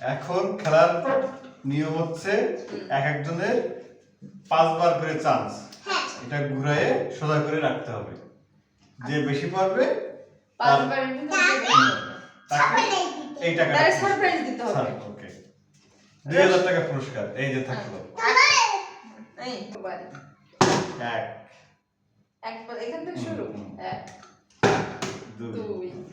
এখন খেলার নিয়ম হচ্ছে এক একজনের পাঁচবার করে চান্স হ্যাঁ। এটা ঘুরায়ে সোজা করে রাখতে হবে। যে বেশি পারবে তার- পাঁচবারের ভিতরে দিতে হবে। তাকে এই টাকাটা সারপ্রাইজ দিতে হবে। ওকে। দুই হাজার টাকা পুরস্কার। এই যে থাকল। এক। এখান থেকে শুরু। এক দুই।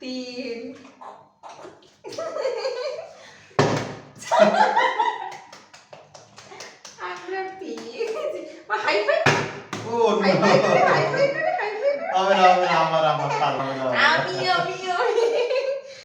তিন আমরা পেয়েছি মা হাই ফাই ও হাই no! ফাই করে হাই ফাই করে